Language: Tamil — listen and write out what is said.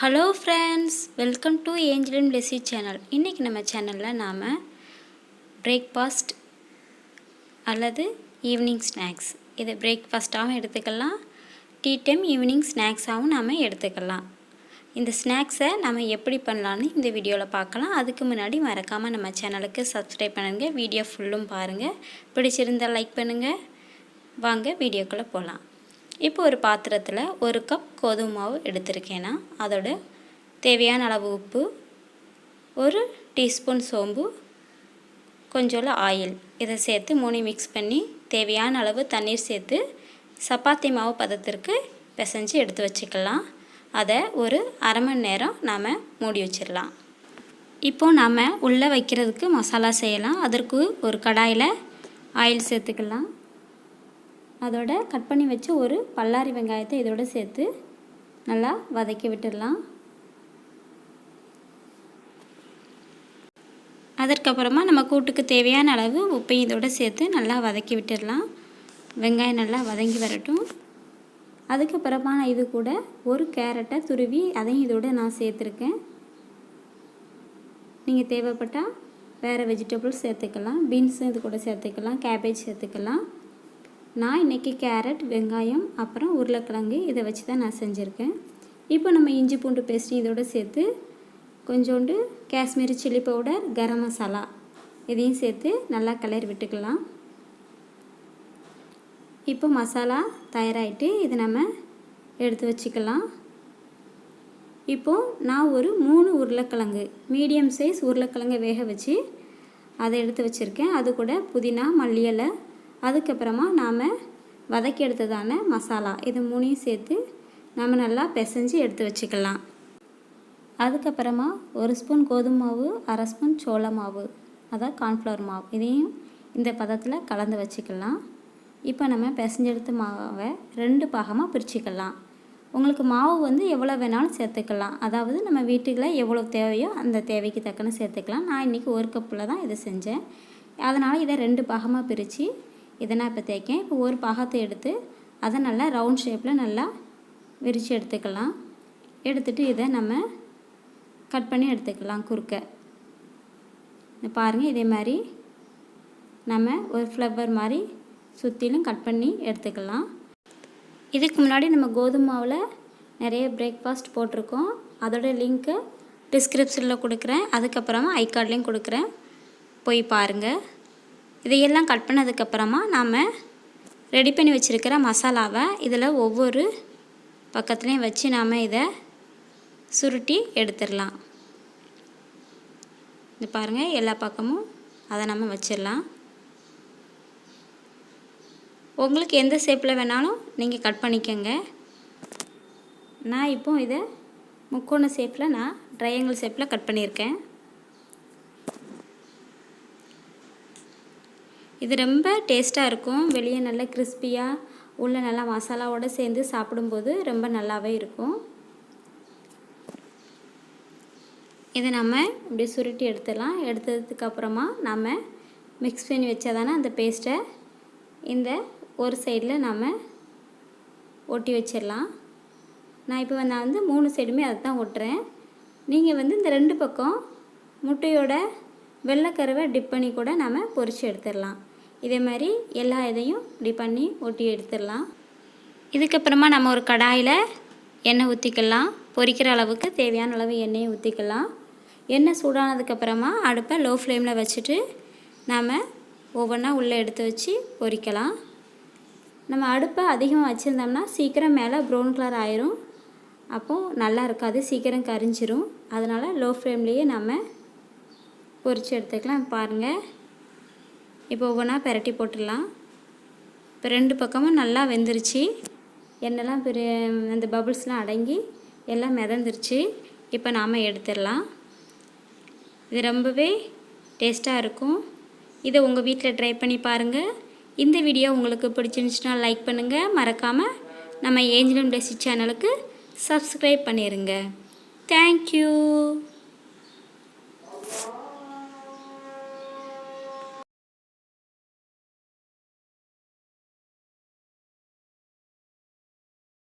Hello friends welcome to Angeline Blessy channel இன்றைக்கி நம்ம சேனலில் நாம் பிரேக்ஃபாஸ்ட் அல்லது ஈவினிங் ஸ்நாக்ஸ் இதை பிரேக்ஃபாஸ்ட்டாகவும் எடுத்துக்கலாம் டீ டைம் ஈவினிங் ஸ்நாக்ஸாகவும் நாம் எடுத்துக்கலாம். இந்த ஸ்நாக்ஸை நம்ம எப்படி பண்ணலான்னு இந்த வீடியோவில் பார்க்கலாம். அதுக்கு முன்னாடி மறக்காமல் நம்ம சேனலுக்கு சப்ஸ்கிரைப் பண்ணுங்கள் வீடியோ ஃபுல்லும் பாருங்கள் பிடிச்சிருந்தால் லைக் பண்ணுங்கள் வாங்க வீடியோக்குள்ளே போகலாம் இப்போ ஒரு பாத்திரத்தில் ஒரு கப் கோதுமை மாவு எடுத்திருக்கேன்னா அதோட தேவையான அளவு உப்பு ஒரு டீஸ்பூன் சோம்பு கொஞ்சோண்டு ஆயில். இதை சேர்த்து மூணு மிக்ஸ் பண்ணி தேவையான அளவு தண்ணீர் சேர்த்து சப்பாத்தி மாவு பதத்திற்கு பிசைஞ்சு எடுத்து வச்சுக்கலாம். அதை ஒரு அரை மணி நேரம் நாம் மூடி வச்சிடலாம். இப்போது நாம் உள்ளே வைக்கிறதுக்கு மசாலா செய்யலாம். அதற்கு ஒரு கடாயில் ஆயில் சேர்த்துக்கலாம். அதோட கட் பண்ணி வச்ச ஒரு பல்லாரி வெங்காயத்தை இதோட சேர்த்து நல்லா வதக்கி விட்டுடலாம். அதற்கப்புறமா நம்ம கூட்டுக்கு தேவையான அளவு உப்பையும் இதோட சேர்த்து நல்லா வதக்கி விட்டுடலாம். வெங்காயம் நல்லா வதங்கி வரட்டும். அதுக்கப்புறமா நான் இது கூட ஒரு கேரட்டை துருவி அதையும் இதோட நான் சேர்த்துருக்கேன். நீங்கள் தேவைப்பட்டால் வேறு வெஜிடபிள்ஸ் சேர்த்துக்கலாம். பீன்ஸும் இது கூட சேர்த்துக்கலாம். கேபேஜ் சேர்த்துக்கலாம். நான் இன்றைக்கி கேரட் வெங்காயம் அப்புறம் உருளைக்கிழங்கு இதை வச்சு தான் நான் செஞ்சுருக்கேன். இப்போ நம்ம இஞ்சி பூண்டு பேஸ்ட்டு இதோட சேர்த்து கொஞ்சோண்டு காஷ்மீரி சில்லி பவுடர் கரம் மசாலா இதையும் சேர்த்து நல்லா கலர் விட்டுக்கலாம். இப்போ மசாலா தயாராகிட்டு இது நம்ம எடுத்து வச்சுக்கலாம். இப்போது நான் ஒரு மூணு உருளைக்கிழங்கு மீடியம் சைஸ் உருளைக்கிழங்கை வேக வச்சு அதை எடுத்து வச்சுருக்கேன். அது கூட புதினா மல்லி இலை அதுக்கப்புறமா நாம் வதக்கி எடுத்ததான மசாலா இது மூணையும் சேர்த்து நம்ம நல்லா பிசைஞ்சு எடுத்து வச்சுக்கலாம். அதுக்கப்புறமா ஒரு ஸ்பூன் கோதுமை மாவு அரை ஸ்பூன் சோள மாவு அதான் கார்ன்ஃப்ளவர் மாவு. இதையும் இந்த பதத்தில் கலந்து வச்சுக்கலாம். இப்போ நம்ம பிசைஞ்செடுத்த மாவை ரெண்டு பாகமாக பிரிச்சுக்கலாம். உங்களுக்கு மாவு வந்து எவ்வளோ வேணாலும் சேர்த்துக்கலாம். அதாவது நம்ம வீட்டுக்குள்ள எவ்வளோ தேவையோ அந்த தேவைக்கு தக்கன சேர்த்துக்கலாம். நான் இன்றைக்கி ஒரு கப்பில் தான் இதை செஞ்சேன். அதனால் இதை ரெண்டு பாகமாக பிரித்து இதை நான் இப்போ தேய்க்கேன். இப்போ ஒரு பாகத்தை எடுத்து அதை நல்லா ரவுண்ட் ஷேப்பில் நல்லா விரித்து எடுத்துக்கலாம். எடுத்துகிட்டு இதை நம்ம கட் பண்ணி எடுத்துக்கலாம் குறுக்க. இந்த பாருங்கள் இதே மாதிரி நம்ம ஒரு ஃப்ளவர் மாதிரி சுற்றிலும் கட் பண்ணி எடுத்துக்கலாம். இதுக்கு முன்னாடி நம்ம கோதுமை மாவில் நிறைய பிரேக்ஃபாஸ்ட் போட்டிருக்கோம். அதோட லிங்க்கு டிஸ்கிரிப்ஷனில் கொடுக்குறேன். அதுக்கப்புறமா ஐ கார்ட்லேயும் கொடுக்குறேன். போய் பாருங்கள் இதையெல்லாம் கட் பண்ணதுக்கப்புறமா நாம் ரெடி பண்ணி வச்சுருக்கிற மசாலாவை இதில் ஒவ்வொரு பக்கத்துலேயும் வச்சு நாம் இதை சுருட்டி எடுத்துடலாம். இது பாருங்கள் எல்லா பக்கமும் அதை நம்ம வச்சிடலாம். உங்களுக்கு எந்த ஷேப்பில் வேணாலும் நீங்கள் கட் பண்ணிக்கோங்க. நான் இப்போ இதை முக்கோண ஷேப்பில் நான் ட்ரையாங்கிள் ஷேப்பில் கட் பண்ணியிருக்கேன். இது ரொம்ப டேஸ்ட்டாக இருக்கும். வெளியே நல்லா கிறிஸ்பியாக உள்ளே நல்லா மசாலாவோடு சேர்ந்து சாப்பிடும்போது ரொம்ப நல்லாவே இருக்கும். இதை நம்ம இப்படி சுருட்டி எடுத்துடலாம். எடுத்ததுக்கு அப்புறமா நம்ம மிக்ஸ் பண்ணி வச்சதானே அந்த பேஸ்ட்டை இந்த ஒரு சைடில் நாம் ஒட்டி வச்சிடலாம். நான் இப்போ நான் வந்து மூணு சைடுமே அதை தான் ஒட்டுறேன். நீங்கள் வந்து இந்த ரெண்டு பக்கம் முட்டையோட வெள்ளைக்கருவை டிப் பண்ணி கூட நம்ம பொரித்து எடுத்துடலாம். இதே மாதிரி எல்லா இதையும் இப்படி பண்ணி ஒட்டி எடுத்துடலாம். இதுக்கப்புறமா நம்ம ஒரு கடாயில் எண்ணெய் ஊற்றிக்கலாம் பொரிக்கிற அளவுக்கு தேவையான அளவு எண்ணெயை ஊற்றிக்கலாம் எண்ணெய் சூடானதுக்கப்புறமா அடுப்பை லோ ஃப்ளேமில் வச்சுட்டு நாம் ஒவ்வொன்றா உள்ளே எடுத்து வச்சு பொரிக்கலாம். நம்ம அடுப்பை அதிகமாக வச்சுருந்தோம்னா சீக்கிரம் மேலே ப்ரௌன் கலர் ஆயிரும். அப்போது நல்லா இருக்காது சீக்கிரம் கரிஞ்சிரும். அதனால் லோ ஃப்ளேம்லேயே நம்ம பொரித்து எடுத்துக்கலாம். பாருங்கள் இப்போ ஒவ்வொன்றா பெரட்டி போட்டுடலாம். இப்போ ரெண்டு பக்கமும் நல்லா வெந்துருச்சு. எண்ணெய்லாம் பெரிய அந்த பபுள்ஸ்லாம் அடங்கி எல்லாம் மிதந்துருச்சு. இப்போ நாம் எடுத்துடலாம். இது ரொம்பவே டேஸ்ட்டாக இருக்கும். இதை உங்கள் வீட்டில் ட்ரை பண்ணி பாருங்கள் இந்த வீடியோ உங்களுக்கு பிடிச்சிருந்துச்சுன்னா லைக் பண்ணுங்கள் மறக்காமல் நம்ம ஏஞ்சலும் டெசி சேனலுக்கு சப்ஸ்கிரைப் பண்ணிடுங்க தேங்க்யூ.